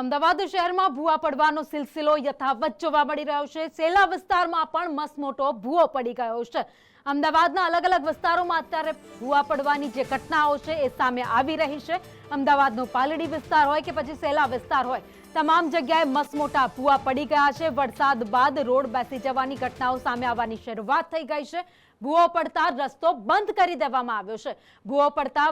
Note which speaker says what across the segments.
Speaker 1: અમદાવાદ શહેરમાં ભૂવા પડવાનો સિલસિલો યથાવત જોવા મળી રહ્યો છે. સેલા વિસ્તારમાં પણ મસમોટો ભૂવો પડી ગયો છે. અમદાવાદના અલગ અલગ વિસ્તારોમાં અત્યારે ભૂવા પડવાની જે ઘટનાઓ છે એ સામે આવી રહી છે. અમદાવાદનો પાલડી વિસ્તાર હોય કે પછી સેલા વિસ્તાર હોય તમામ જગ્યાએ મસમોટા ભૂવા પડી ગયા છે. વરસાદ બાદ રોડ બેસી જવાની ઘટનાઓ સામે આવવાની શરૂઆત થઈ ગઈ છે. ભૂવો પડતા રસ્તો બંધ કરી દેવામાં આવ્યો છે. ભૂવો પડતા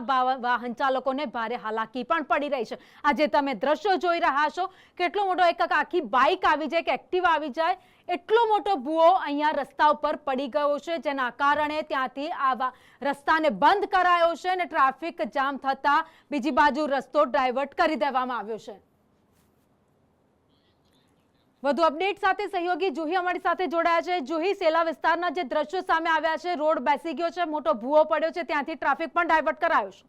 Speaker 1: વાહન ચાલકોને ભારે હાલાકી પણ પડી રહી છે. આજે તમે દ્રશ્યો જોઈ રહ્યા છો. કેટલો મોટો એક આખી બાઇક આવી જાય કે એક્ટિવા આવી જાય. એટલો મોટો ભૂવો અહીંયા રસ્તા ઉપર પડી ગયો છે, જેના કારણે ત્યાંથી આવા રસ્તાને બંધ કરાયો છે અને ટ્રાફિક જામ થતાં બીજી બાજુ રસ્તો ડાયવર્ટ કરી દેવામાં આવ્યો છે. વધુ અપડેટ સાથે સહયોગી જુહી અમારી સાથે જોડાયા છે. જુહી, સેલા વિસ્તારના જે દ્રશ્યો સામે આવ્યા છે, રોડ બેસી ગયો છે, મોટો ભૂવો પડ્યો છે, ત્યાંથી ટ્રાફિક પણ ડાયવર્ટ કરાયો છે.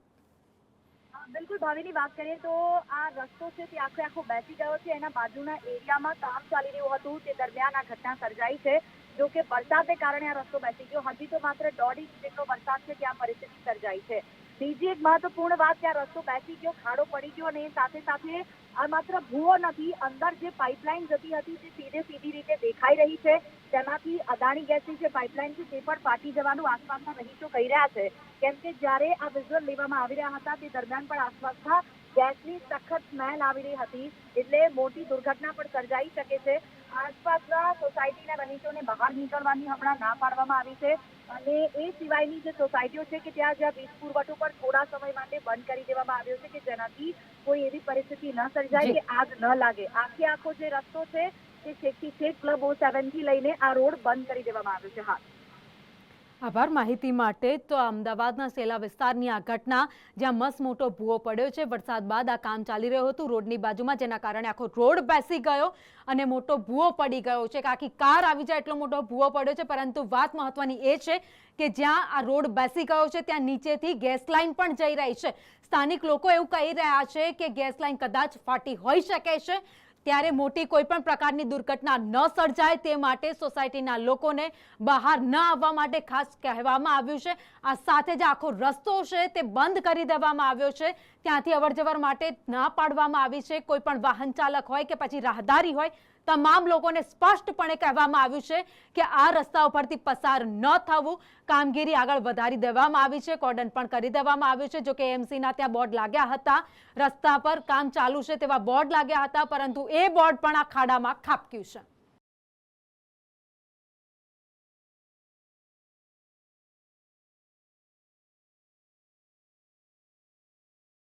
Speaker 2: બિલકુલ, ભાવિની વાત કરીએ તો આ રસ્તો છે તે આખે આખો બેસી ગયો છે. એના બાજુના એરિયામાં કામ ચાલી રહ્યું હતું. તે દરમિયાન આ ઘટના સર્જાઈ છે. જો કે વરસાદને કારણે આ રસ્તો બેસી ગયો. હજી તો માત્ર દોઢ ઇંચ જેટલો વરસાદ છે, ત્યાં પરિસ્થિતિ સર્જાઈ છે. બીજી એક મહત્વપૂર્ણ વાત ત્યાં રસ્તો બેસી ગયો, ખાડો પડી ગયો અને સાથે સાથે આ માત્ર ભૂવો નથી, અંદર જે પાઇપલાઇન જતી હતી તે સીધે સીધી રીતે દેખાઈ રહી છે. તેમાંથી અદાણી ગેસની જે પાઇપલાઇન છે તે પણ ફાટી જવાનું આસપાસના રહીશો કહી રહ્યા છે. કેમ કે જ્યારે આ વિઝ્યુઅલ લેવામાં આવી રહ્યા હતા તે દરમિયાન પણ આસપાસના ગેસની સખત સ્મેલ આવી રહી હતી, એટલે મોટી દુર્ઘટના પણ સર્જાઈ શકે છે. આસપાસના સોસાયટીના રહીશોને બહાર નીકળવાની હમણાં ના પાડવામાં આવી છે. અને એ સિવાયની જે સોસાયટીઓ છે કે ત્યાં જ્યાં વીજ પુરવઠો પણ થોડા સમય માટે બંધ કરી દેવામાં આવ્યો છે કે જેનાથી કોઈ એવી પરિસ્થિતિ ન સર્જાય. કે આગ ન લાગે. આખે આખો જે રસ્તો છે તે છેકથી છેક ક્લબ ઓ સેવનથી લઈને આ રોડ બંધ કરી દેવામાં આવ્યો છે. હા.
Speaker 1: આભાર માહિતી માટે. તો અમદાવાદના સેલા વિસ્તારની આ ઘટના, જ્યાં મસ્ત મોટો ભૂવો પડ્યો છે, વરસાદ બાદ આ કામ ચાલી રહ્યું હતું રોડની બાજુમાં, જેના કારણે આખો રોડ બેસી ગયો અને મોટો ભૂવો પડી ગયો છે. કે આખી કાર આવી જાય એટલો મોટો ભૂવો પડ્યો છે, પરંતુ વાત મહત્વની એ છે કે જ્યાં આ રોડ બેસી ગયો છે, ત્યાં નીચેથી ગેસ લાઇન પણ જઈ રહી છે. સ્થાનિક લોકો એવું કહી રહ્યા છે કે ગેસ લાઇન કદાચ ફાટી હોઈ શકે છે. ત્યારે મોટી કોઈ પણ પ્રકારની દુર્ઘટના ન સર્જાય તે માટે સોસાયટીના લોકોને બહાર ન આવવા માટે ખાસ કહેવામાં આવ્યું છે. આ સાથે જ આખો રસ્તો છે તે બંધ કરી દેવામાં આવ્યો છે. ત્યાંથી અવરજવર માટે ના પાડવામાં આવી છે. કોઈ પણ વાહન ચાલક હોય કે પછી રાહદારી હોય, તમામ લોકોને સ્પષ્ટપણે કહેવામાં આવ્યું છે કે આ રસ્તા ઉપરથી પસાર ન થવું. કામગીરી આગળ વધારી દેવામાં આવી છે. કોર્ડન પણ કરી દેવામાં આવ્યું છે. જો કે એમસીના ત્યાં બોર્ડ લાગ્યા હતા. રસ્તા પર કામ ચાલુ છે તેવા બોર્ડ લાગ્યા હતા, પરંતુ એ બોર્ડ પણ આ ખાડામાં ખાબક્યું છે.